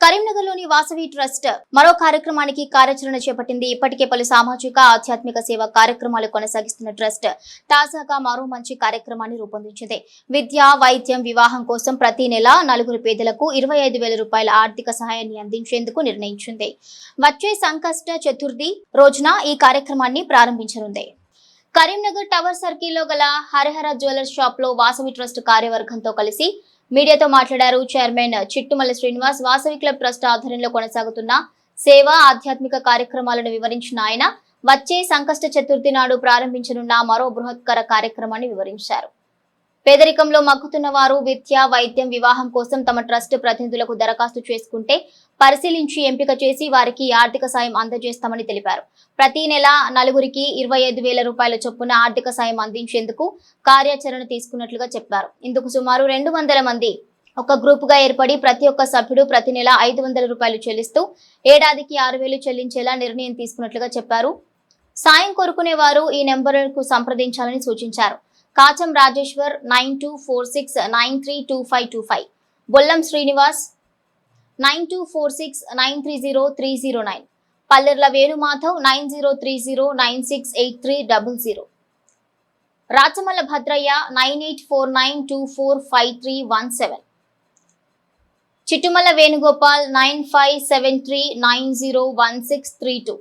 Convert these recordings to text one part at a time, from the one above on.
కరీంనగర్లోని వాసవి ట్రస్ట్ మరో కార్యక్రమానికి కార్యాచరణ చేపట్టింది. ఇప్పటికే పలు సామాజిక ఆధ్యాత్మిక సేవా కార్యక్రమాలు కొనసాగిస్తున్న ట్రస్ట్ తాజాగా మరో మంచి కార్యక్రమాన్ని రూపొందించింది. విద్య వైద్యం వివాహం కోసం ప్రతి నెల నలుగురు పేదలకు ఇరవై ఐదు వేల రూపాయల ఆర్థిక సహాయాన్ని అందించేందుకు నిర్ణయించింది. వచ్చే సంకష్ట చతుర్థి రోజున ఈ కార్యక్రమాన్ని ప్రారంభించనుంది. కరీంనగర్ టవర్ సర్కిల్లో గల హరిహర జ్యువెలర్స్ షాప్లో వాసవి ట్రస్ట్ కార్యవర్గంతో కలిసి మీడియాతో మాట్లాడారు chairman Chittumalli Srinivas. Vasavi club trust ఆధ్వర్యంలో కొనసాగుతున్న సేవా ఆధ్యాత్మిక కార్యక్రమాలను వివరించిన ఆయన వచ్చే సంకష్ట చతుర్థి నాడు ప్రారంభించనున్న మరో బృహత్కర కార్యక్రమాన్ని వివరించారు. పేదరికంలో మగ్గుతున్న వారు విద్య వైద్యం వివాహం కోసం తమ ట్రస్ట్ ప్రతినిధులకు దరఖాస్తు చేసుకుంటే పరిశీలించి ఎంపిక చేసి వారికి ఆర్థిక సాయం అందజేస్తామని తెలిపారు. ప్రతి నెల నలుగురికి ఇరవై ఐదు వేల రూపాయల చొప్పున ఆర్థిక సాయం అందించేందుకు కార్యాచరణ తీసుకున్నట్లుగా చెప్పారు. ఇందుకు సుమారు రెండు వందల మంది ఒక గ్రూప్గా ఏర్పడి ప్రతి ఒక్క సభ్యుడు ప్రతి నెల ఐదు వందల రూపాయలు చెల్లిస్తూ ఏడాదికి ఆరు వేలు చెల్లించేలా నిర్ణయం తీసుకున్నట్లుగా చెప్పారు. సాయం కోరుకునే వారు ఈ నెంబర్కు సంప్రదించాలని సూచించారు. Kacham Rajeshwar nine two four six nine three two five two five. Bollam Srinivas nine two four six nine three zero three zero nine. Pallerla Venumadhav nine zero three zero nine six eight three double zero. Rachamalla Bhadraiah nine eight four nine two four five three one seven. Chittumalla Venugopal nine five seven three nine zero one six three two.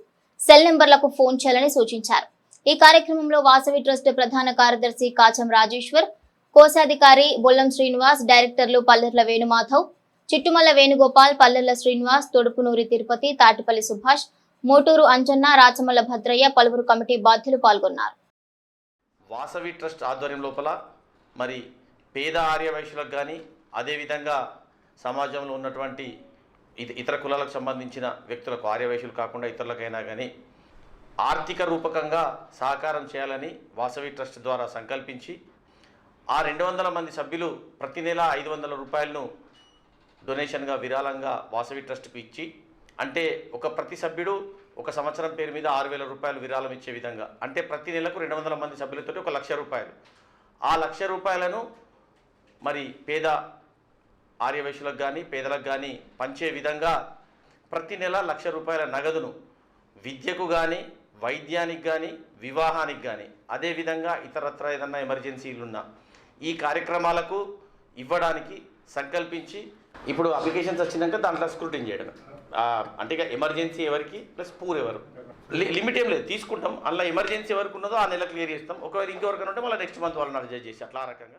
Cell నెంబర్లకు phone చేయాలని సూచించారు. ఈ కార్యక్రమంలో Vasavi trust ప్రధాన కార్యదర్శి కాచం రాజేశ్వర్ కోశాధికారి బొల్లం శ్రీనివాస్ డైరెక్టర్లు పల్లెర్ల వేణుమాధవ్ చిట్టుమల్ల వేణుగోపాల్ పల్లెర్ల శ్రీనివాస్ తొడుపునూరి తిరుపతి తాటిపల్లి సుభాష్ మోటూరు అంజన్న రాచమల్ల భద్రయ్య పలువురు కమిటీ బాధ్యులు పాల్గొన్నారు. వాసవి ట్రస్ట్ ఆధ్వర్యం లోపల మరి పేద ఆర్యవైశ్యులకు కానీ అదేవిధంగా సమాజంలో ఉన్నటువంటి ఇత- ఇతర కులాలకు సంబంధించిన వ్యక్తులకు ఆర్యవైశ్యులు కాకుండా ఇతరులకైనా కానీ ఆర్థిక రూపకంగా సహకారం చేయాలని వాసవి ట్రస్ట్ ద్వారా సంకల్పించి ఆ రెండు వందల మంది సభ్యులు ప్రతి నెల ఐదు వందల రూపాయలను డొనేషన్గా విరాళంగా వాసవి ట్రస్ట్కు ఇచ్చి అంటే ఒక ప్రతి సభ్యుడు ఒక సంవత్సరం పేరు మీద ఆరు వేల రూపాయలు విరాళం ఇచ్చే విధంగా అంటే ప్రతి నెలకు రెండు వందల మంది సభ్యులతో ఒక లక్ష రూపాయలు. ఆ లక్ష రూపాయలను మరి పేద ఆర్యవేశులకు కానీ పేదలకు కానీ పంచే విధంగా ప్రతి నెల లక్ష రూపాయల నగదును విద్యకు కానీ వైద్యానికి కానీ వివాహానికి కానీ అదేవిధంగా ఇతరత్ర ఏదన్నా ఎమర్జెన్సీలు ఉన్నా ఈ కార్యక్రమాలకు ఇవ్వడానికి సంకల్పించి ఇప్పుడు అప్లికేషన్స్ వచ్చినాక దాంట్లో స్క్రూటింగ్ చేయడం అంటే ఇక ఎమర్జెన్సీ ఎవరికి ప్లస్ పూర్ ఎవరు. లిమిట్ ఏం లేదు. తీసుకుంటాం. అలా ఎమర్జెన్సీ ఎవరికి ఉన్నదో ఆ నెల క్లియర్ చేస్తాం. ఒకవేళ ఇంకెవరికైనా ఉంటే మళ్ళీ నెక్స్ట్ మంత్ వాళ్ళని అడ్జస్ట్ చేసి అట్లా ఆ రకంగా